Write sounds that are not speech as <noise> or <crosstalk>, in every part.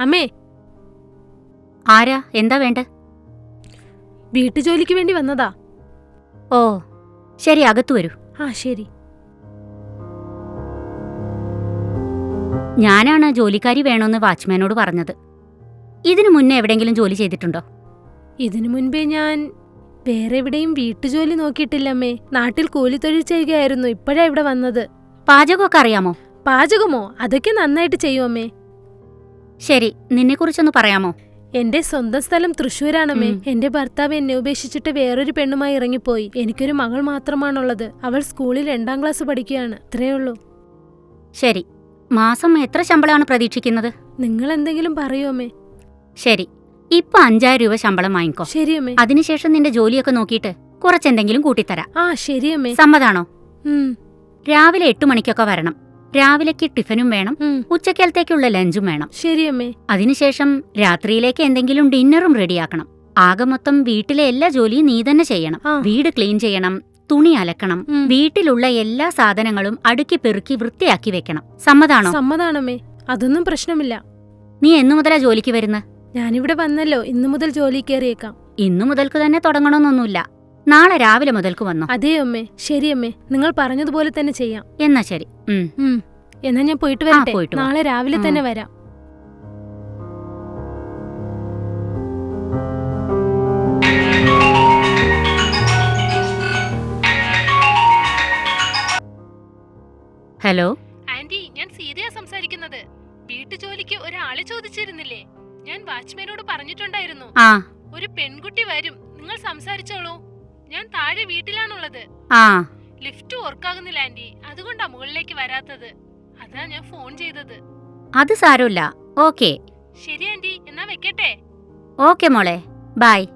അമ്മേ. ആരാ? എന്താ വേണ്ട? വീട്ടുജോലിക്ക് വേണ്ടി വന്നതാ. ഓ ശരി അകത്തു വരൂ. ആ ശരി. ഞാനാണ് ജോലിക്കാരി വേണമെന്ന് വാച്ച്മാനോട് പറഞ്ഞത്. ഇതിനു മുന്നേ എവിടെങ്കിലും ജോലി ചെയ്തിട്ടുണ്ടോ? ഇതിനു മുൻപേ ഞാൻ വേറെ എവിടെയും വീട്ടുജോലി നോക്കിയിട്ടില്ലമ്മേ. നാട്ടിൽ കൂലിത്തൊഴിൽ ചെയ്യുകയായിരുന്നു ഇപ്പോഴാ ഇവിടെ വന്നത്. പാചകമൊക്കെ അറിയാമോ? പാചകമോ? അതൊക്കെ നന്നായിട്ട് ചെയ്യും അമ്മേ ശരി നിന്നെക്കുറിച്ചൊന്ന് പറയാമോ? എന്റെ സ്വന്തം സ്ഥലം തൃശ്ശൂരാണമ്മേ. എന്റെ ഭർത്താവ് എന്നെ ഉപേക്ഷിച്ചിട്ട് വേറൊരു പെണ്ണുമായി ഇറങ്ങിപ്പോയി. എനിക്കൊരു മകൾ മാത്രമാണുള്ളത്. അവൾ സ്കൂളിൽ രണ്ടാം ക്ലാസ് പഠിക്കുകയാണ്. ഇത്രയേ ഉള്ളൂ. ശരി. മാസം എത്ര ശമ്പളമാണ് പ്രതീക്ഷിക്കുന്നത്? നിങ്ങൾ എന്തെങ്കിലും പറയൂ അമ്മേ? ശരി. ഇപ്പൊ അഞ്ചായിരം രൂപ ശമ്പളം വാങ്ങിക്കോ. ശരി അമ്മേ. അതിനുശേഷം നിന്റെ ജോലിയൊക്കെ നോക്കിയിട്ട് കുറച്ചെന്തെങ്കിലും കൂട്ടിത്തരാം. ആ ശരി അമ്മേ. സമ്മതാണോ? രാവിലെ എട്ടു മണിക്കൊക്കെ വരണം. രാവിലേക്ക് ടിഫിനും വേണം ഉച്ചക്കാലത്തേക്കുള്ള ലഞ്ചും വേണം. ശരി അമ്മേ. അതിനുശേഷം രാത്രിയിലേക്ക് എന്തെങ്കിലും ഡിന്നറും റെഡിയാക്കണം. ആകെ മൊത്തം വീട്ടിലെ എല്ലാ ജോലിയും നീ തന്നെ ചെയ്യണം. വീട് ക്ലീൻ ചെയ്യണം തുണി അലക്കണം വീട്ടിലുള്ള എല്ലാ സാധനങ്ങളും അടുക്കി പെറുക്കി വൃത്തിയാക്കി വെക്കണം. സമ്മതാണോ? സമ്മതാണമ്മേ. അതൊന്നും പ്രശ്നമില്ല. നീ എന്നു മുതലാ ജോലിക്ക് വരുന്നത് ഞാനിവിടെ വന്നല്ലോ. ഇന്നു മുതൽ ജോലി കയറിയേക്കാം. ഇന്നു മുതൽക്ക് തന്നെ തുടങ്ങണമെന്നൊന്നുമില്ല നാളെ രാവിലെ മുതൽക്ക് വന്നു. അതെ അമ്മേ ശരി അമ്മേ. നിങ്ങൾ പറഞ്ഞതുപോലെ തന്നെ ചെയ്യാം. എന്നാ ശരി. ഉം. ഉം, എന്നാ ഞാൻ പോയിട്ട് വരാം പോയിട്ട് വാ. നാളെ രാവിലെ തന്നെ വരാം. ഹലോ? ആന്റി ഞാൻ സീതയാ സംസാരിക്കുന്നത്. വീട്ടുജോലിക്ക് ഒരാളെ ചോദിച്ചിരുന്നില്ലേ? ഞാൻ വാച്ച്മാനോട് പറഞ്ഞിട്ടുണ്ടായിരുന്നു. ആ. ഒരു പെൺകുട്ടി വരും. നിങ്ങൾ സംസാരിച്ചോളൂ. ഞാൻ താഴെ വീട്ടിലാണുള്ളത്. ആ. ലിഫ്റ്റ് വർക്കാകുന്നില്ല ആന്റി. അതുകൊണ്ടാ മുകളിലേക്ക് വരാത്തത്. അതാ ഞാൻ ഫോൺ ചെയ്തത്. അത് സാരമില്ല. ഓക്കെ ശരി ആന്റി. എന്നാ വെക്കട്ടെ? ഓക്കെ മോളെ. ബൈ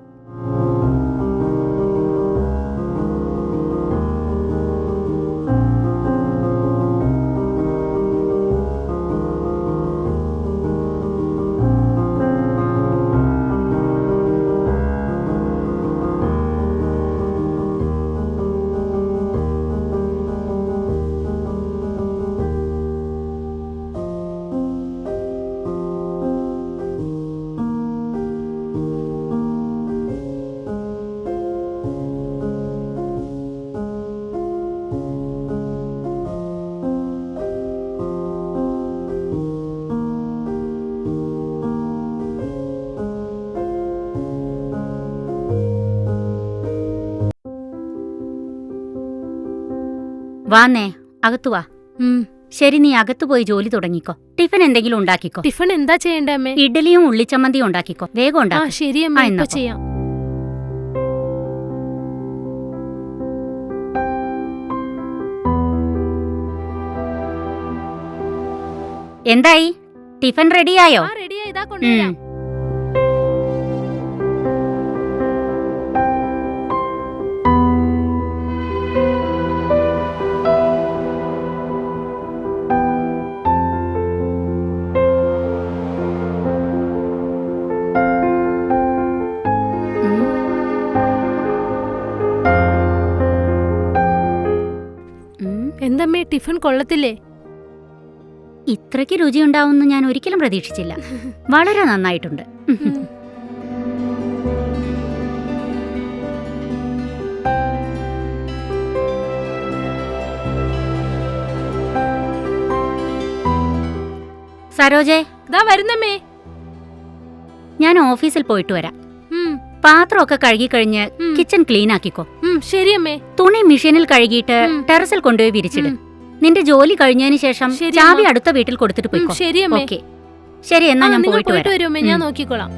വാന്നേ അകത്തു വാ. ഉം, ശരി നീ അകത്തു പോയി ജോലി തുടങ്ങിക്കോ. ടിഫിൻ എന്തെങ്കിലും ഉണ്ടാക്കിക്കോ. ടിഫിൻ എന്താ ചെയ്യണ്ടേ അമ്മേ? ഇഡ്ഡലിയും ഉള്ളിച്ചമ്മന്തിയും ഉണ്ടാക്കിക്കോ. വേഗം ആ ഉണ്ടാക്കി. ശരി അമ്മ ആ, ഇപ്പൊ പോ. ചെയ്യാം. എന്തായി? ടിഫിൻ റെഡിയായോ? ആ കൊണ്ടുവരാം. ഉം. ടിഫിൻ കൊള്ളത്തില്ലേ? ഇത്രയ്ക്ക് രുചിയുണ്ടാവുമെന്ന് ഞാൻ ഒരിക്കലും പ്രതീക്ഷിച്ചില്ല. <laughs> വളരെ നന്നായിട്ടുണ്ട്. <laughs> സരോജേ. ഇതാ വരുന്നമ്മേ. ഞാൻ ഓഫീസിൽ പോയിട്ട് വരാം. പാത്രമൊക്കെ കഴുകി കഴിഞ്ഞ് കിച്ചൺ ക്ലീൻ ആക്കിക്കോ ശരിയമ്മേ. തുണി മെഷീനിൽ കഴുകിയിട്ട്. ടെറസിൽ കൊണ്ടുപോയി വിരിച്ചിട്. നിന്റെ ജോലി കഴിഞ്ഞതിന് ശേഷം ശരി, ചാവി അടുത്ത വീട്ടിൽ കൊടുത്തിട്ട് പോയി പോയിക്കോ. ശരി അമ്മേ. ഓക്കെ. ശരി എന്നാ ആ, ഞാൻ നിങ്ങൾ പോയിട്ട് പോയിട്ട് വരാം. വരുമേ ഞാൻ നോക്കിക്കോളാം.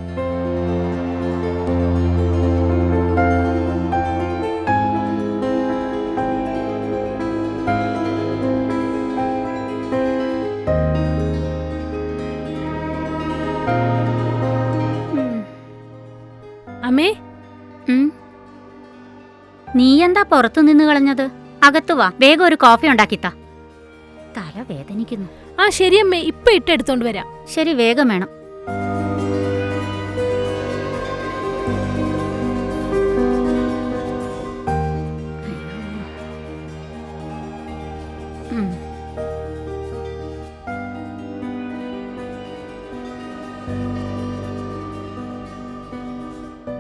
അമ്മേ. ഉം. നീ എന്താ പുറത്തു നിന്ന് കളഞ്ഞത്? അകത്തു വാ വേഗം ഒരു കോഫി ഉണ്ടാക്കിത്താ. തല വേദനിക്കുന്നു. ആ ശരിയമ്മേ ഇപ്പൊ ഇട്ടെടുത്തോണ്ട് വരാം. ശരി വേഗം വേണം.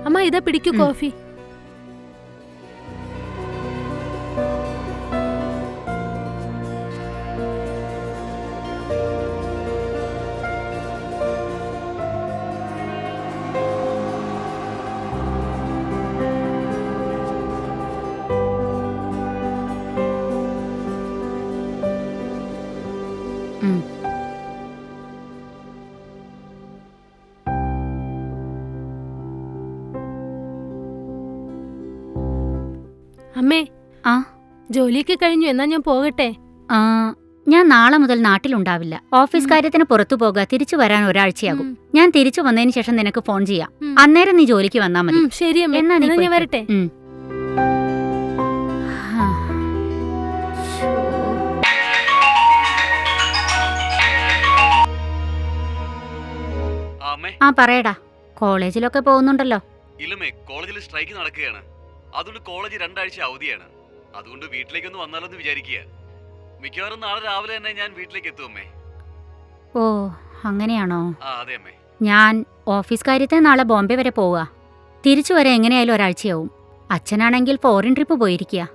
അമ്മ ഇതാ പിടിക്കൂ കോഫി. അമ്മേ. ആ. ജോലിയൊക്കെ കഴിഞ്ഞു എന്നാ ഞാൻ പോകട്ടെ? ആ, ഞാൻ നാളെ മുതൽ നാട്ടിലുണ്ടാവില്ല. ഓഫീസ്. കാര്യത്തിന് പുറത്തു പോകുക തിരിച്ചു വരാൻ ഒരാഴ്ചയാകും. ഞാൻ തിരിച്ചു വന്നതിന് ശേഷം നിനക്ക് ഫോൺ ചെയ്യാം. അന്നേരം നീ ജോലിക്ക് വന്നാ മതി. ശരി അമ്മേ. എന്നാ നീ വരട്ടെ? ആ. ആ, അമ്മേ. ആ പറയടാ. കോളേജിലൊക്കെ പോകുന്നുണ്ടല്ലോ. ഇല്ലമ്മേ കോളേജിൽ സ്ട്രൈക്ക് നടക്കുകയാണ്. അതുകൊണ്ട് കോളേജ് രണ്ടാഴ്ച അവധിയാണ്. അതുകൊണ്ട് വീട്ടിലേക്കൊന്ന് വന്നാലൊന്ന് വിചാരിക്കുക. മിക്കവാറും നാളെ രാവിലെ തന്നെ ഞാൻ വീട്ടിലേക്ക് എത്തും അമ്മേ. ഓ അങ്ങനെയാണോ? ആ അതെ അമ്മേ. ഞാൻ ഓഫീസ് കാര്യത്തിന് നാളെ ബോംബെ വരെ പോവുക തിരിച്ചു വരെ എങ്ങനെയായാലും ഒരാഴ്ചയാവും. അച്ഛനാണെങ്കിൽ ഫോറിൻ ട്രിപ്പ് പോയിരിക്കുക.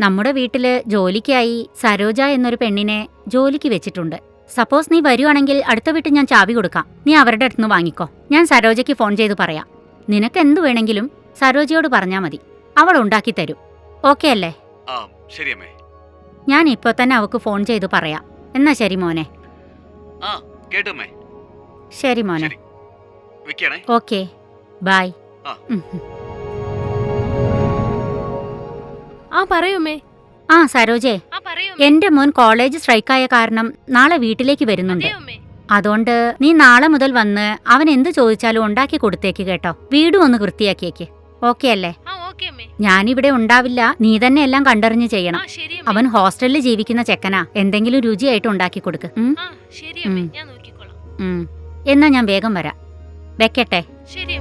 നമ്മുടെ വീട്ടിൽ ജോലിക്കായി സരോജ എന്നൊരു പെണ്ണിനെ ജോലിക്ക് വെച്ചിട്ടുണ്ട്. സപ്പോസ് നീ വരുവാണെങ്കിൽ അടുത്ത വീട്ടിൽ ഞാൻ ചാവി കൊടുക്കാം. നീ അവരുടെ അടുത്തുനിന്ന് വാങ്ങിക്കോ. ഞാൻ സരോജയ്ക്ക് ഫോൺ ചെയ്ത് പറയാം. നിനക്ക് എന്ത് വേണമെങ്കിലും സരോജയോട് പറഞ്ഞാൽ മതി. അവൾ ഉണ്ടാക്കി തരും. ഓക്കെ അല്ലേ? ആ ശരി അമ്മേ. ഞാൻ ഇപ്പോൾ തന്നെ അവക്ക് ഫോൺ ചെയ്ത് പറയാം. എന്നാ ശരി മോനെ? ആ കേട്ടു അമ്മേ. ശരി മോനെ. ശരി. വെക്കണേ. ഓക്കെ. ബായ്. ആ. പറയുമേ. ആ സരോജേ. ആ പറയൂ എന്റെ മോൻ കോളേജ് സ്ട്രൈക്കായ കാരണം നാളെ വീട്ടിലേക്ക് വരുന്നുണ്ട്. അമ്മേ? അതുകൊണ്ട് നീ നാളെ മുതൽ വന്ന് അവൻ എന്ത് ചോദിച്ചാലും ഉണ്ടാക്കി കൊടുത്തേക്ക് കേട്ടോ. വീടും ഒന്ന് വൃത്തിയാക്കിയേക്ക്. ഓക്കെ അല്ലേ? ആ ഞാനിവിടെ ഉണ്ടാവില്ല നീ തന്നെ എല്ലാം കണ്ടറിഞ്ഞ് ചെയ്യണം. അവൻ ഹോസ്റ്റലിൽ ജീവിക്കുന്ന ചെക്കനാ. എന്തെങ്കിലും രുചിയായിട്ട് ഉണ്ടാക്കി കൊടുക്ക്. എന്നാ ഞാൻ വേഗം വരാം. വെക്കട്ടെ? ശരി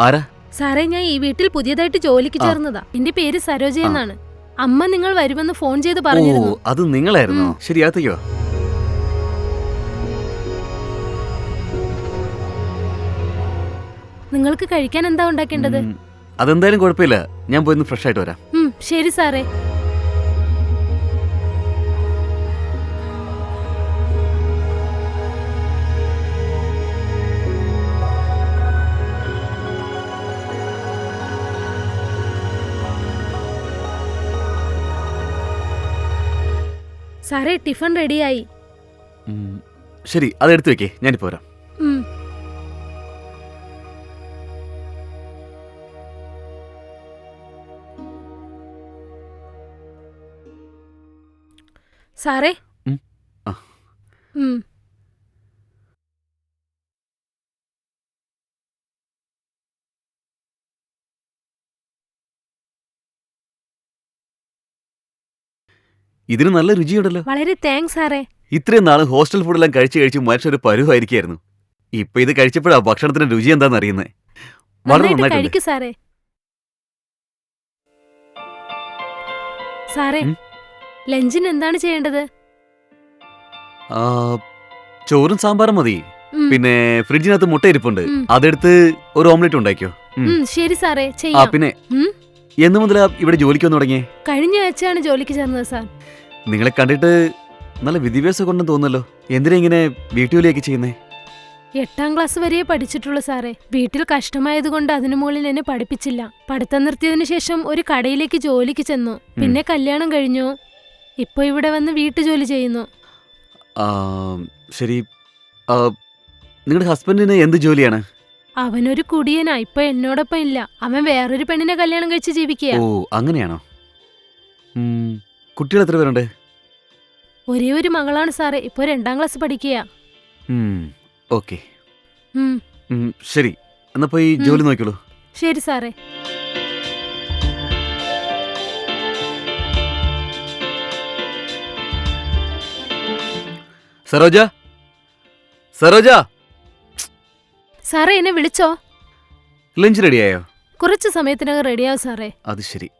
ആരാ? സാറേ ഞാൻ ഈ വീട്ടിൽ പുതിയതായിട്ട് ജോലിക്ക് ചേർന്നതാ. എന്റെ പേര് സരോജ എന്നാണ്. അമ്മ നിങ്ങൾ വരുമെന്ന് ഫോൺ ചെയ്ത് പറഞ്ഞിരുന്നു. അത് നിങ്ങളായിരുന്നോ. ശരി അകത്തേക്കോ. നിങ്ങൾക്ക് കഴിക്കാൻ എന്താ ഉണ്ടാക്കേണ്ടത്? അതെന്തായാലും കുഴപ്പമില്ല. ഞാൻ പോയി ഫ്രഷ് ആയിട്ട് വരാം. ശരി സാറേ. സാറേ ടിഫൺ റെഡിയായി. ശരി അത് എടുത്തു വെക്കേ. ഞാനിപ്പോ വരാം. സാറേ? ഇതിന് നല്ല രുചിയുണ്ടല്ലോ. വളരെ താങ്ക്സ് സാറേ. ഇത്രയും നാളും ഹോസ്റ്റൽ ഫുഡെല്ലാം കഴിച്ച് കഴിച്ച് മനുഷ്യർ പരുവായിരിക്കായിരുന്നു ഇപ്പൊ ഇത് കഴിച്ചപ്പോഴാ ഭക്ഷണത്തിന്റെ രുചി എന്താണെന്ന് അറിയുന്നത് വളരെ നന്നായിട്ട് നന്നായിട്ടുണ്ട്. കഴിക്കൂ സാറേ. സാറേ ഉം? ലഞ്ചിന് എന്താണ് ചെയ്യേണ്ടത്? ആ, ചോറും സാമ്പാറും മതി. ഉം, പിന്നെ ഫ്രിഡ്ജിനകത്ത് മുട്ട ഇരിപ്പുണ്ട്. ഉം. അതെടുത്ത് ഒരു ഓംലെറ്റ് ഉണ്ടാക്കിയോ? ഉം. ഉം, ശരി സാറേ ആ ചെയ്യാം പിന്നെ ഉം? എന്ന് മുതലാ ഇവിടെ ജോലിക്ക് വന്നു തുടങ്ങിയേ? കഴിഞ്ഞ ആഴ്ചയാണ് ജോലിക്ക് ചേർന്നത് സാർ. നിങ്ങളെ കണ്ടിട്ട് നല്ല വിദ്യാഭ്യാസം കൊണ്ടെന്ന് തോന്നുന്നല്ലോ. എന്തിനാ ഇങ്ങനെ വീട്ടുജോലിയൊക്കെ ചെയ്യുന്നേ? എട്ടാം ക്ലാസ് വരെയേ പഠിച്ചിട്ടുള്ളൂ സാറേ. വീട്ടിൽ കഷ്ടമായതുകൊണ്ട് അതിനു മുകളിൽ എന്നെ പഠിപ്പിച്ചില്ല. പഠിത്തം നിർത്തിയതിനു ശേഷം ഒരു കടയിലേക്ക് ജോലിക്ക് ചെന്നു. പിന്നെ കല്യാണം കഴിഞ്ഞു. ഇപ്പൊ ഇവിടെ വന്ന് വീട്ടുജോലി ചെയ്യുന്നു. ആ, ശരി. ആ, നിങ്ങളുടെ ഹസ്ബൻഡിന് എന്ത് ജോലിയാണ്? അവനൊരു കുടിയനാ ഇപ്പൊ എന്നോടൊപ്പം ഇല്ല. അവൻ വേറൊരു പെണ്ണിനെ കല്യാണം കഴിച്ച് ജീവിക്കുക ഓ അങ്ങനെയാണോ? ഉം, കുട്ടികൾ എത്ര പേരുണ്ട്? ഒരേ ഒരു മകളാണ് സാറേ. ഇപ്പൊ രണ്ടാം ക്ലാസ് പഠിക്കുക ഓക്കെ. ശരി. എന്നാ പോയി. ജോലി നോക്കിക്കോളൂ. ശരി സാറേ. സരോജ? സരോജ? സാറേ എന്നെ വിളിച്ചോ? ലഞ്ച് റെഡിയായോ? കുറച്ച് സമയത്തിനകം റെഡിയാവും സാറേ. അത് ശരി.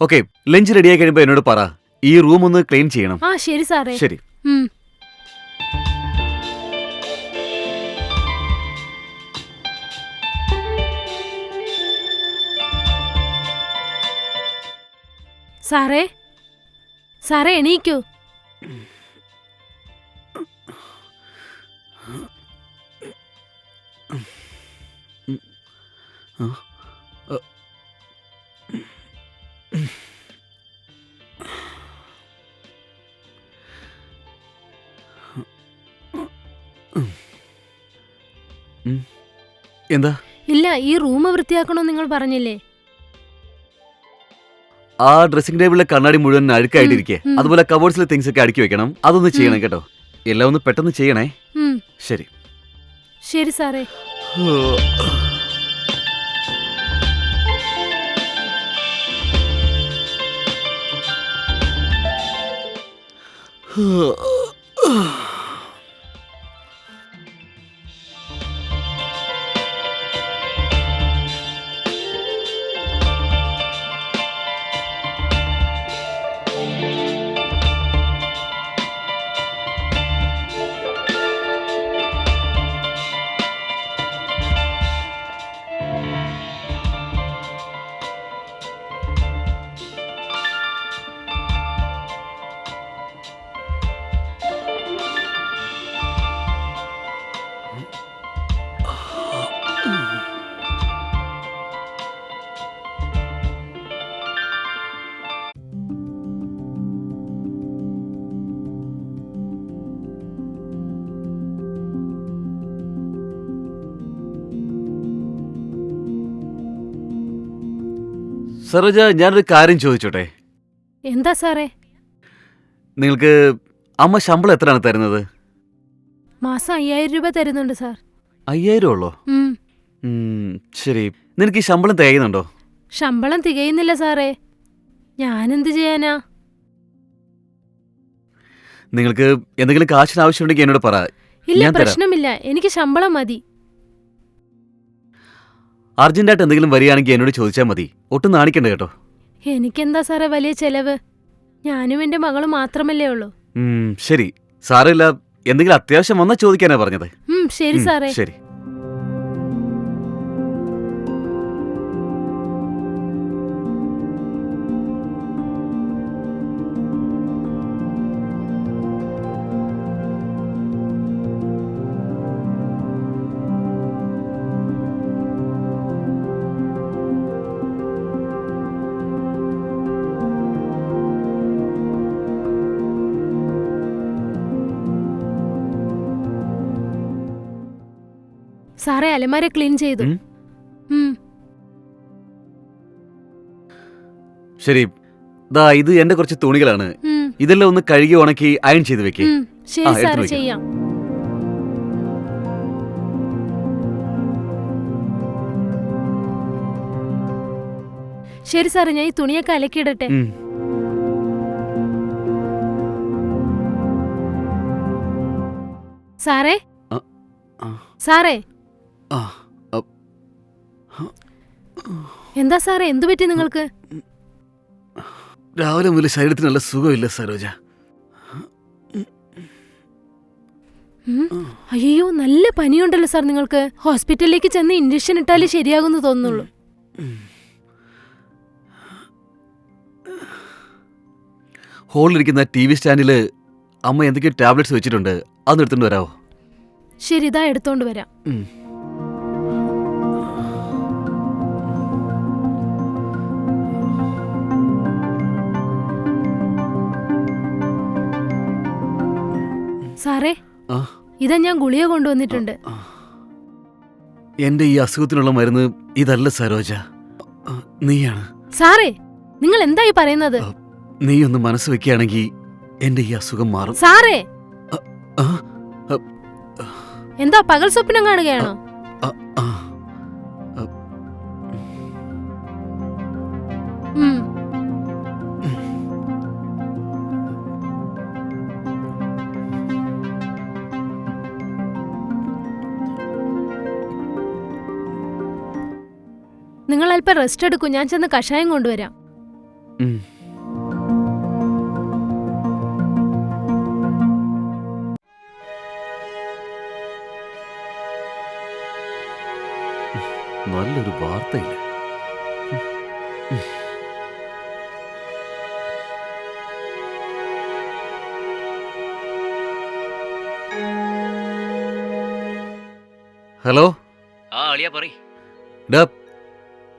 ഓക്കെ ലഞ്ച് റെഡിയായി കഴിയുമ്പോൾ എന്നോട് പറ. ഈ റൂം ഒന്ന് ക്ലീൻ ചെയ്യണം. ആ ശരി സാറേ. ശരി. ഉം. സാറേ സാറേ എണീക്കൂ. എന്താ? ഇല്ല ഈ റൂം വൃത്തിയാക്കണോ നിങ്ങൾ പറഞ്ഞില്ലേ? ആ ഡ്രസ്സിംഗ് ടേബിളിലെ കണ്ണാടി മുഴുവൻ അഴുക്കായിട്ടിരിക്കെ. അതുപോലെ കബോർഡ്സിലെ തിങ്സ് ഒക്കെ അടുക്കി വെക്കണം. അതൊന്ന് ചെയ്യണം കേട്ടോ. എല്ലാം ഒന്ന് പെട്ടെന്ന് ചെയ്യണേ. ശരി. ശരി സാറേ. സരോജ ഞാനൊരു കാര്യം ചോദിച്ചോട്ടെ? എന്താ സാറേ? നിങ്ങൾക്ക് അമ്മ ശമ്പളം എത്രയാണ് തരുന്നത്? മാസം അയ്യായിരം രൂപ തരുന്നുണ്ട് സാർ. അയ്യായിരം ഉള്ളോ? ഉം. ഉം, ശരി. നിനക്ക് ഈ ശമ്പളം തികയുന്നുണ്ടോ? ശമ്പളം തികയുന്നില്ല സാറേ. ഞാനെന്ത് ചെയ്യാനാ? നിങ്ങൾക്ക് എന്തെങ്കിലും കാശിന് ആവശ്യമുണ്ടെങ്കിൽ എന്നോട് പറ. ഇല്ല ഞാൻ തരാം. പ്രശ്നമില്ല. എനിക്ക് ശമ്പളം മതി. അർജന്റായിട്ട് എന്തെങ്കിലും വരികയാണെങ്കിൽ എന്നോട് ചോദിച്ചാൽ മതി. ഒട്ടും നാണിക്കണ്ട കേട്ടോ. എനിക്കെന്താ സാറേ വലിയ ചെലവ്? ഞാനും എന്റെ മകളും മാത്രമല്ലേ ഉള്ളൂ. ഉം, ശരി. സാരമില്ല എന്തെങ്കിലും അത്യാവശ്യം വന്നാൽ ചോദിക്കാനാ പറഞ്ഞത്. ഉം ശരി ഉം, സാറേ. ശരി. സാറേ അലമാര ക്ലീൻ ചെയ്തു. ശരി. ദാ ഇത് എന്റെ കുറച്ച് തുണികളാണ്. ഇതെല്ലാം ഒന്ന് കഴുകി ഉണക്കി അയൺ ചെയ്ത് വെക്കേ. ശരി സാറേ. ചെയ്യാം. ശരി സാറേ ഞാൻ ഈ തുണിയൊക്കെ അലക്കിയിടട്ടെ. സാറേ. സാറേ എന്താ സാറേ? എന്തു പറ്റി നിങ്ങൾക്ക്? രാവിലെ മുതൽ ശരീരത്തിന് നല്ല സുഖമില്ല സരോജ. അയ്യോ നല്ല പനിയുണ്ടല്ലോ സാർ നിങ്ങൾക്ക്. ഹോസ്പിറ്റലിലേക്ക് ചെന്ന് ഇഞ്ചക്ഷൻ ഇട്ടാലേ ശരിയാകുന്നു തോന്നുന്നുള്ളൂ. ഹോളിലിരിക്കുന്ന ടി വി സ്റ്റാൻഡിൽ അമ്മ എന്തൊക്കെയോ ടാബ്ലറ്റ്സ് വെച്ചിട്ടുണ്ട്. അതൊന്ന് എടുത്തോണ്ട് വരാമോ ശരി ഇതാ എടുത്തോണ്ട് വരാം. സാറേ ഇതാ ഞാൻ ഗുളിക കൊണ്ടുവന്നിട്ടുണ്ട്. എന്റെ ഈ അസുഖത്തിനുള്ള മരുന്ന് ഇതല്ല സരോജ. നീയാണ്. സാറേ നിങ്ങൾ എന്തായി പറയുന്നത്? നീ ഒന്ന് മനസ്സ് വെക്കുകയാണെങ്കിൽ എന്റെ ഈ അസുഖം മാറും. സാറേ! എന്താ പകൽ സ്വപ്നം കാണുകയാണോ? നിങ്ങൾ റെസ്റ്റ് എടുക്കും. ഞാൻ ചെന്ന് കഷായം കൊണ്ടുവരാം.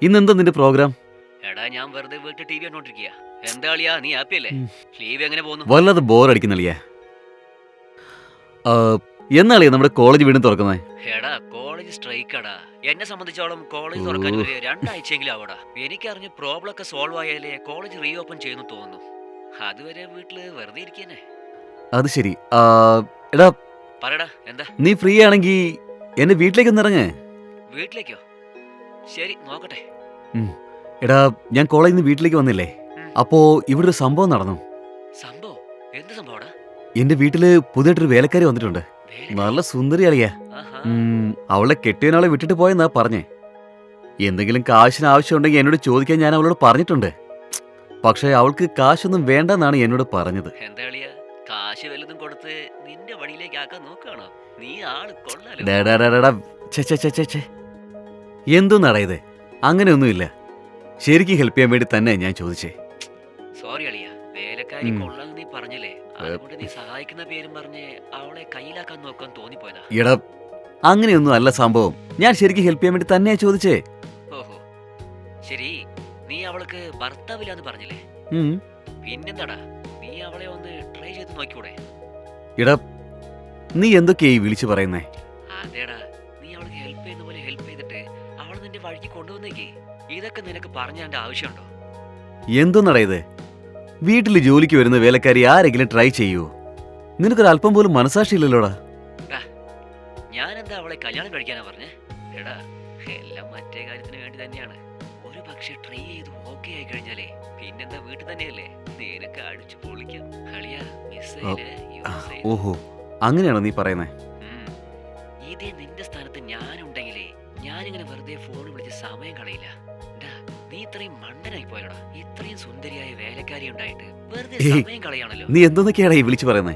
ഇന്നെന്താ നിന്റെ പ്രോഗ്രാം? എടാ ഞാൻ വെറുതെ വീട്ടിൽ ടി വി കണ്ടോണ്ടിരിക്കുക എന്താ അളിയാ നീ ഹാപ്പി അല്ലേ. ലീവ് എങ്ങനെ പോകുന്നു? വല്ലാതെ ബോറടിക്കുന്നില്ലേ എന്നാളിയാ നമ്മുടെ കോളേജ് വീണ്ടും തുറക്കുന്നത് എടാ കോളേജ് സ്ട്രൈക്കാടാ എന്നെ സംബന്ധിച്ചോളം കോളേജ് തുറക്കാൻ. ഒരു രണ്ടാഴ്ചയെങ്കിലും ആവടാ. എനിക്കറിഞ്ഞ് പ്രോബ്ലം ഒക്കെ സോൾവ് ആയാലേ കോളേജ് റീ ഓപ്പൺ ചെയ്യുന്നു തോന്നുന്നു. അതുവരെ വീട്ടിൽ വെറുതെ ഇരിക്കേനെ. അത് ശരി. ആ, എടാ പറയടാ എന്താ? നീ ഫ്രീ ആണെങ്കിൽ എന്റെ വീട്ടിലേക്ക് ഒന്ന് ഇറങ്ങേ. വീട്ടിലേക്കോ? ശരി നോക്കട്ടെ. എടാ ഞാൻ കോളേജിൽ നിന്ന് വീട്ടിലേക്ക് വന്നില്ലേ. അപ്പോ ഇവിടെ ഒരു സംഭവം നടന്നു. സംഭവം? എന്ത് എന്റെ വീട്ടിൽ പുതിയൊരു വേലക്കാരി വന്നിട്ടുണ്ട്. നല്ല സുന്ദരി അളിയാ അവളെ കെട്ടിയനാളെ വിട്ടിട്ട് പോയെന്നാ പറഞ്ഞേ. എന്തെങ്കിലും കാശിന് ആവശ്യമുണ്ടെങ്കിൽ എന്നോട് ചോദിക്കാൻ ഞാൻ അവളോട് പറഞ്ഞിട്ടുണ്ട്. പക്ഷേ അവൾക്ക് കാശൊന്നും വേണ്ടെന്നാണ് എന്നോട് പറഞ്ഞത്. കാശ് വല്ലതും കൊടുത്ത് നിന്റെ വഴിയിലേക്ക് ആക്കാൻ നോക്കുകയാണോ? നീ ആൾ കൊള്ളാലോ. അങ്ങനെയൊന്നുമില്ല. ശരിക്കും ഹെൽപ്പ് ചെയ്യാൻ വേണ്ടി തന്നെ ഞാൻ ചോദിച്ചേ. സോറി അളിയ വേലക്കാരി കൊള്ളാൻ കൊള്ളാന്ന് നീ പറഞ്ഞില്ലേ? അതുകൊണ്ട് നീ സഹായിക്കുന്ന പേരും പറഞ്ഞ് അവളെ കയ്യിലാക്കാൻ നോക്കാൻ തോന്നിപ്പോയതാ. എടാ അങ്ങനെയൊന്നും അല്ല സംഭവം. ഞാൻ ശരിക്കും ഹെൽപ്പ് ചെയ്യാൻ വേണ്ടി തന്നെയാ ചോദിച്ചേ. ഓഹോ. ശരി നീ അവൾക്ക് ഭർത്താവില്ലാന്ന് പറഞ്ഞില്ലേ. പിന്നെന്താടാ നീ അവളെ ഒന്ന് ട്രൈ ചെയ്ത് നോക്കിക്കൂടെ? എടാ നീ എന്തൊക്കെയായി വിളിച്ചു പറയുന്നേ? അതേടാ ഇതൊക്കെ നിനക്ക് പറഞ്ഞതിന്റെ ആവശ്യമുണ്ടോ? എന്തോന്നറിയത് ഇത് വീട്ടിൽ ജോലിക്ക് വരുന്ന വേലക്കാരി ആരെങ്കിലും ട്രൈ ചെയ്യൂ? നിനക്കൊരു അല്പം പോലും മനസാക്ഷിയില്ലല്ലോടാ ഞാൻ എന്താ അവളെ കല്യാണം കഴിക്കാനാ പറഞ്ഞേ? എടാ എല്ലാം മറ്റേ കാര്യത്തിന് വേണ്ടി തന്നെയാണ്. ഒരു പക്ഷെ ട്രൈ ചെയ്ത് ഓക്കെ ആയി കഴിഞ്ഞാലേ പിന്നെന്താ വീട്ടിൽ തന്നെയല്ലേ? നിനക്ക് അടിച്ചു പൊളിക്കാം. കളിയാ മിസ്സൈൽ ഓഹോ അങ്ങനെയാണോ നീ പറയുന്നേ. ഇതേ നിന്റെ സ്ഥാനത്ത് ഞാനുണ്ടെങ്കിലേ ഞാനിങ്ങനെ വെറുതെ ഫോൺ വിളിച്ച് സമയം കളയില്ല. ഇത്രയും മണ്ടനായി പോയടാ ഇത്രയും സുന്ദരിയായ വേലക്കാരി ഉണ്ടായിട്ട് വെറുതെ ഏയ്. സമയം കളയാണല്ലോ നീ എന്തോന്നൊക്കെയാടാ ഈ വിളിച്ചു പറയുന്നേ?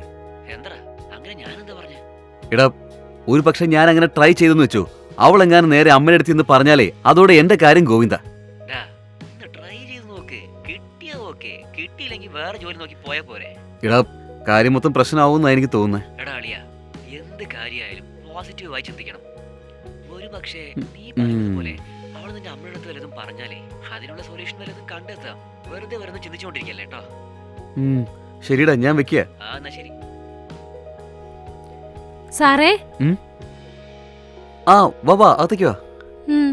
എന്താ അങ്ങനെ ഞാനെന്താ പറഞ്ഞേ? എടാ ഒരു പക്ഷെ ഞാൻ അങ്ങനെ ട്രൈ ചെയ്തെന്ന് വെച്ചു. അവളെങ്ങാനും നേരെ അമ്മയുടെ അടുത്ത് നിന്ന് പറഞ്ഞാലേ അതോടെ എന്റെ കാര്യം ഗോവിന്ദ. ഒന്ന് ട്രൈ ചെയ്ത് നോക്ക്. കിട്ടിയാ ഓക്കെ. കിട്ടിയില്ലെങ്കിൽ വേറെ ജോലി നോക്കി പോയാ പോരെ. എടാ കാര്യം മൊത്തം പ്രശ്നമാവുമെന്നാ എനിക്ക് തോന്നുന്നത് എടാ അളിയ എന്ത് കാര്യമായാലും പോസിറ്റീവായി ചിന്തിക്കണം. ഒരു പക്ഷേ നീ ഉം. പോലെ നിന്റെ അമ്മയുടെ അടുത്ത് വല്ലതും പറഞ്ഞാലേ അതിനുള്ള സൊല്യൂഷൻ വല്ലതും കണ്ടെത്താം വെറുതെ വരുന്ന ചിന്തിച്ചുകൊണ്ടിരിക്കല്ലേ കേട്ടോ ശരിടാ ഞാൻ വെക്കുക ആ എന്നാ ശരി. സാറേ? ആ വാ വാ അകത്തേക്ക് വാ. ഉം.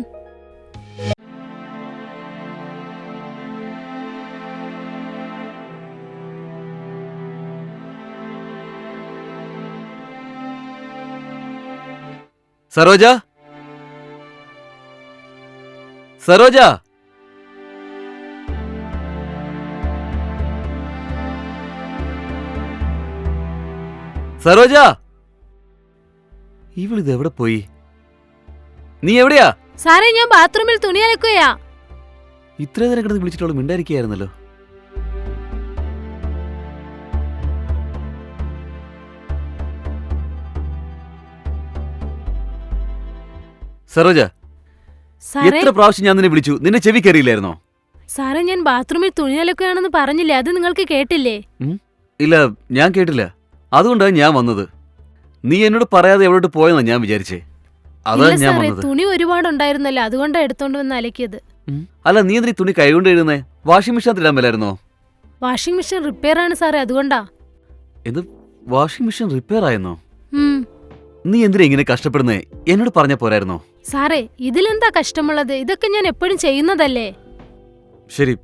സരോജ? സരോജ. സരോജ. ഇവളിത് എവിടെ പോയി? നീ എവിടെയാ? സാറേ ഞാൻ ബാത്റൂമിൽ തുണി അലക്കുകയാ. ഇത്ര നേരം കിടന്ന് വിളിച്ചിട്ടോളം മിണ്ടായിരിക്കുകയായിരുന്നല്ലോ. സരോജ. എത്ര പ്രാവശ്യം ഞാൻ നിന്നെ വിളിച്ചു? നിന്നെ ചെവി കയറിയില്ലായിരുന്നോ? സാറേ ഞാൻ ബാത്റൂമിൽ തുണി പറഞ്ഞില്ലേ? അത് നിങ്ങൾക്ക് കേട്ടില്ലേ? ഇല്ല ഞാൻ കേട്ടില്ല. അതുകൊണ്ടാണ് ഞാൻ വന്നത്. നീ എന്നോട് പറയാതെ എവിടോട്ട് പോയെന്നാ ഞാൻ വിചാരിച്ചേ. അതാണ് ഞാൻ വന്നത്. തുണി ഒരുപാട് ഒരുപാടുണ്ടായിരുന്നല്ലോ. അതുകൊണ്ടാണ് എടുത്തോണ്ട് വന്ന് അലക്കിയത്. അല്ല നീ എന്തിനാ തുണി കൈകൊണ്ട് എഴുതുന്നേ വാഷിംഗ് മെഷീൻ ഇടാൻ മേലായിരുന്നോ? വാഷിംഗ് മെഷീൻ റിപ്പയർ ആണ് സാറേ അതുകൊണ്ടാ. എന്ത്? വാഷിംഗ് മെഷീൻ റിപ്പയർ ആയെന്നോ നീ എന്തിനാ ഇങ്ങനെ കഷ്ടപ്പെടുന്നേ? എന്നോട് പറഞ്ഞ പോരായിരുന്നോ? സാറേ ഇതിലെന്താ കഷ്ടമുള്ളത്? ഇതൊക്കെ ഞാൻ എപ്പോഴും ചെയ്യുന്നതല്ലേ? ശരി.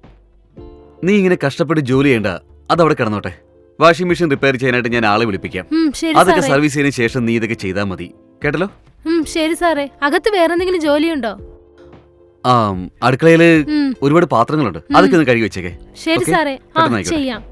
നീ ഇങ്ങനെ കഷ്ടപ്പെട്ട് ജോലി ചെയ്യണ്ട. അതവിടെ കിടന്നോട്ടെ. വാഷിംഗ് മെഷീൻ റിപ്പയർ ചെയ്യാനായിട്ട് ഞാൻ ആളെ വിളിപ്പിക്കാം. ഉം, ശരി അതൊക്കെ സാറേ. സർവീസ് ചെയ്തതിനു ശേഷം നീ ഇതൊക്കെ ചെയ്താൽ മതി. കേട്ടല്ലോ? ഉം, ശരി സാറേ. അകത്ത് വേറെന്തെങ്കിലും ജോലിയുണ്ടോ? ആ അടുക്കളയിൽ ഉം, ഒരുപാട് പാത്രങ്ങളുണ്ട്. അതൊക്കെ ഒന്ന് കഴുകി വെച്ചേക്കെ. ശരി ഓക്കേ, സാറേ. ആ പെട്ടെന്ന് ആയിക്കോട്ടെ. ചെയ്യാം.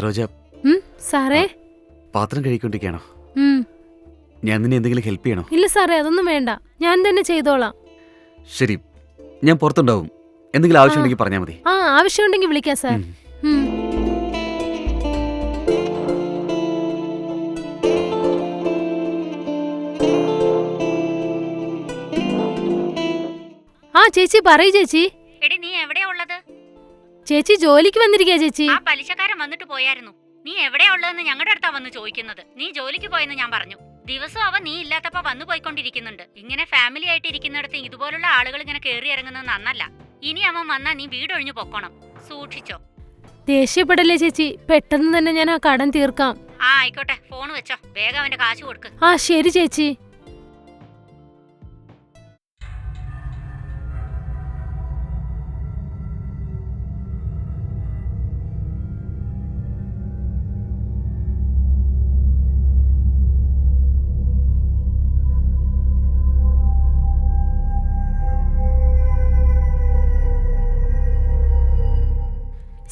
സരോജ സാറേ. പാത്രം കഴിക്കൊണ്ടിരിക്കണോ ഞാൻ നിന്നെ എന്തെങ്കിലും ഹെൽപ്പ് ചെയ്യണോ? ഇല്ല സാറേ അതൊന്നും വേണ്ട. ഞാൻ തന്നെ ചെയ്തോളാം. ശരി ഞാൻ പുറത്തുണ്ടാവും. എന്തെങ്കിലും ആവശ്യമുണ്ടെങ്കിൽ പറഞ്ഞാൽ മതി. ആ ആവശ്യമുണ്ടെങ്കിൽ വിളിക്കാം സാർ. ആ ചേച്ചി പറയൂ ചേച്ചി. എടി നീ ഉള്ളത് ചേച്ചി ജോലിക്ക് വന്നിരിക്കാ ചേച്ചി. ആ പലിശക്കാരൻ വന്നിട്ട് പോയായിരുന്നു. നീ എവിടെയാ ഉള്ളതെന്ന് ഞങ്ങളുടെ അടുത്താ വന്ന് ചോദിക്കുന്നത്. നീ ജോലിക്ക് പോയെന്ന് ഞാൻ പറഞ്ഞു. ദിവസം അവൻ നീ ഇല്ലാത്തപ്പോ വന്നു പോയിക്കൊണ്ടിരിക്കുന്നുണ്ട്. ഇങ്ങനെ ഫാമിലി ആയിട്ട് ഇരിക്കുന്നിടത്ത് ഇതുപോലുള്ള ആളുകൾ ഇങ്ങനെ കയറി ഇറങ്ങുന്നത് നന്നല്ല. ഇനി അവൻ വന്നാ നീ വീടൊഴിഞ്ഞു പൊക്കോണം. സൂക്ഷിച്ചോ. ദേഷ്യപ്പെടല്ലേ ചേച്ചി. പെട്ടെന്ന് തന്നെ ഞാൻ ആ കടം തീർക്കാം. ആ ആയിക്കോട്ടെ. ഫോൺ വെച്ചോ. വേഗം അവന്റെ കാശ് കൊടുക്ക്. ആ ശരി ചേച്ചി.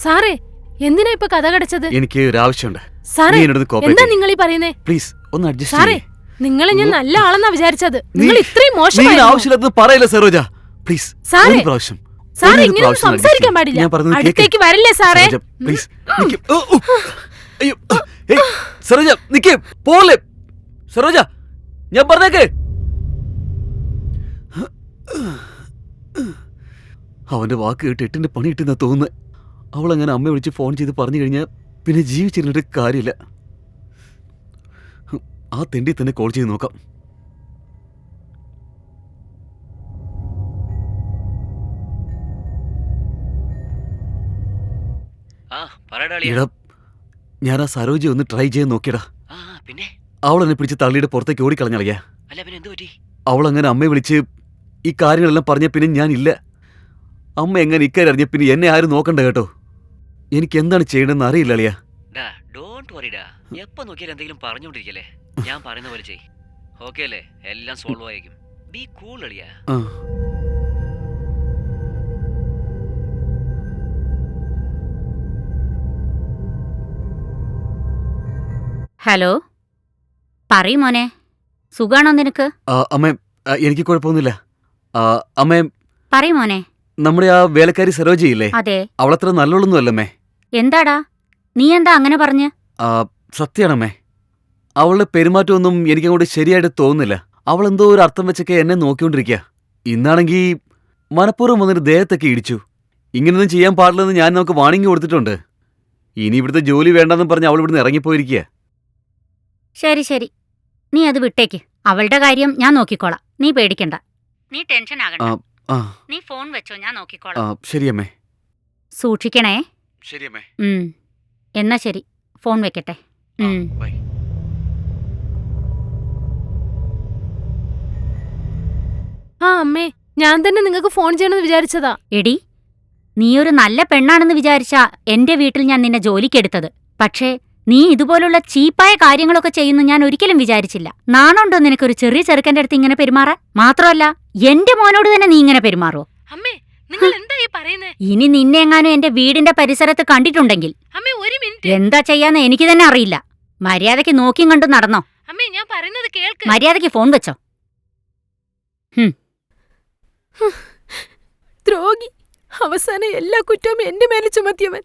സാറേ എന്തിനാ ഇപ്പൊ കഥ കടച്ചത്? എനിക്ക് ഒരു ആവശ്യമുണ്ട്. സാറേ എന്താ നിങ്ങൾ ഈ പറയുന്നേ? പ്ലീസ് ഒന്ന് അഡ്ജസ്റ്റ് സാറേ നിങ്ങളെ ഞാൻ നല്ല ആളെന്നാ വിചാരിച്ചത്. നിങ്ങൾ ഇത്രയും മോശം ആവശ്യമില്ലാത്തത് പറയില്ല സരോജ? പ്ലീസ് സാറേ, പ്രാവശ്യം സാറേ ഇങ്ങനെ സംസാരിക്കാൻ പാടില്ല. അടുത്തേക്ക് വരല്ലേ സാറേ? പ്ലീസ് സരോജ നിക്കേ. പോലെ സരോജ ഞാൻ പറഞ്ഞേക്കേ. അവന്റെ വാക്ക് കേട്ട് എട്ടിന്റെ പണി കിട്ടുന്ന തോന്നുന്നത് അവൾ അങ്ങനെ അമ്മയെ വിളിച്ച് ഫോൺ ചെയ്ത് പറഞ്ഞു കഴിഞ്ഞാൽ പിന്നെ ജീവിച്ചിരുന്നിട്ട് കാര്യമില്ല. ആ തെണ്ടി തന്നെ കോൾ ചെയ്ത് നോക്കാം. എടാ ഞാൻ ആ സരോജി ഒന്ന് ട്രൈ ചെയ്ത് നോക്കിയടാ. പിന്നെ? അവൾ എന്നെ പിടിച്ച് തള്ളിയുടെ പുറത്തേക്ക് ഓടിക്കളഞ്ഞളിയാ അവൾ അങ്ങനെ അമ്മയെ വിളിച്ച് ഈ കാര്യങ്ങളെല്ലാം പറഞ്ഞ പിന്നെ ഞാനില്ല. അമ്മ എങ്ങനെ ഇക്കാര്യം അറിഞ്ഞ പിന്നെ എന്നെ ആരും നോക്കണ്ട കേട്ടോ. എനിക്ക് എന്താണ് ചെയ്യണമെന്ന് അറിയില്ല അളിയാ. ഡാ ഡോണ്ട് വറിഡാ എപ്പോ നോക്കിയാലും എന്തെങ്കിലും പറഞ്ഞുകൊണ്ടിരിക്കല്ലേ? ഞാൻ പറയുന്ന പോലെ ചെയ് ഓക്കെ അല്ലേ? എല്ലാം സോൾവ് ആയിരിക്കും. ബി കൂൾ അളിയാ. ഹലോ? പറയൂ മോനെ. സുഖാണോ നിനക്ക്? അമ്മേ എനിക്ക് കുഴപ്പമൊന്നുമില്ല. അമ്മേ പറയൂ മോനെ. നമ്മുടെ ആ വേലക്കാരി സരോജയില്ലേ? അതെ. അവളത്ര നല്ലോളൊന്നും അല്ലമ്മേ എന്താടാ? നീ എന്താ അങ്ങനെ പറഞ്ഞ്? സത്യാണമ്മേ. അവളുടെ പെരുമാറ്റമൊന്നും എനിക്കങ്ങോട്ട് ശരിയായിട്ട് തോന്നുന്നില്ല. അവൾ എന്തോ ഒരു അർത്ഥം വെച്ചൊക്കെ എന്നെ നോക്കിക്കൊണ്ടിരിക്കുക ഇന്നാണെങ്കിൽ മനഃപൂർവം വന്നിട്ട് ദേഹത്തൊക്കെ ഇടിച്ചു. ഇങ്ങനൊന്നും ചെയ്യാൻ പാടില്ലെന്ന് ഞാൻ നമുക്ക് വാണിംഗ് കൊടുത്തിട്ടുണ്ട്. ഇനി ഇവിടുത്തെ ജോലി വേണ്ടെന്ന് പറഞ്ഞ് അവൾ ഇവിടുന്ന് ഇറങ്ങിപ്പോയിരിക്കുക ശരി ശരി. നീ അത് വിട്ടേക്ക്. അവളുടെ കാര്യം ഞാൻ നോക്കിക്കോളാം. നീ പേടിക്കണ്ട. നീ ടെൻഷൻ ആകണ്ട നീ ഫോൺ വെച്ചോ ഞാൻ നോക്കിക്കോളാം. ശരിയമ്മേ. സൂക്ഷിക്കണേ. ശരിയമ്മേ. ഉം. എന്നാ ശരി. ഫോൺ വെക്കട്ടെ. ബൈ. ആ അമ്മേ ഞാൻ തന്നെ നിങ്ങൾക്ക് ഫോൺ ചെയ്യണമെന്ന് വിചാരിച്ചതാ. എടി നീ ഒരു നല്ല പെണ്ണാണെന്ന് വിചാരിച്ചാ എന്റെ വീട്ടിൽ ഞാൻ നിന്നെ ജോലിക്കെടുത്തത്. പക്ഷേ നീ ഇതുപോലുള്ള ചീപ്പായ കാര്യങ്ങളൊക്കെ ചെയ്യുന്നു ഞാൻ ഒരിക്കലും വിചാരിച്ചില്ല. നാണുണ്ടോ നിനക്കൊരു ചെറിയ ചെറുക്കന്റെ അടുത്ത് ഇങ്ങനെ പെരുമാറാൻ? മാത്രമല്ല എന്റെ മോനോട് തന്നെ നീ ഇങ്ങനെ പെരുമാറുമോ അമ്മേ നിങ്ങൾ എന്താ ഈ പറയുന്നത് ഇനി നിന്നെ എങ്ങാനും എന്റെ വീടിന്റെ പരിസരത്ത് കണ്ടിട്ടുണ്ടെങ്കിൽ അമ്മേ ഒരു മിനിറ്റ്. എന്താ ചെയ്യാന്ന് എനിക്ക് തന്നെ അറിയില്ല. മര്യാദയ്ക്ക് നോക്കിയും കണ്ടു നടന്നോ? അമ്മേ ഞാൻ പറയുന്നത് കേൾക്ക്. മര്യാദയ്ക്ക് ഫോൺ വെച്ചോ. ദ്രോഹി അവസാനം എല്ലാ കുറ്റവും എന്റെ മേലെ ചുമത്തിയവൻ.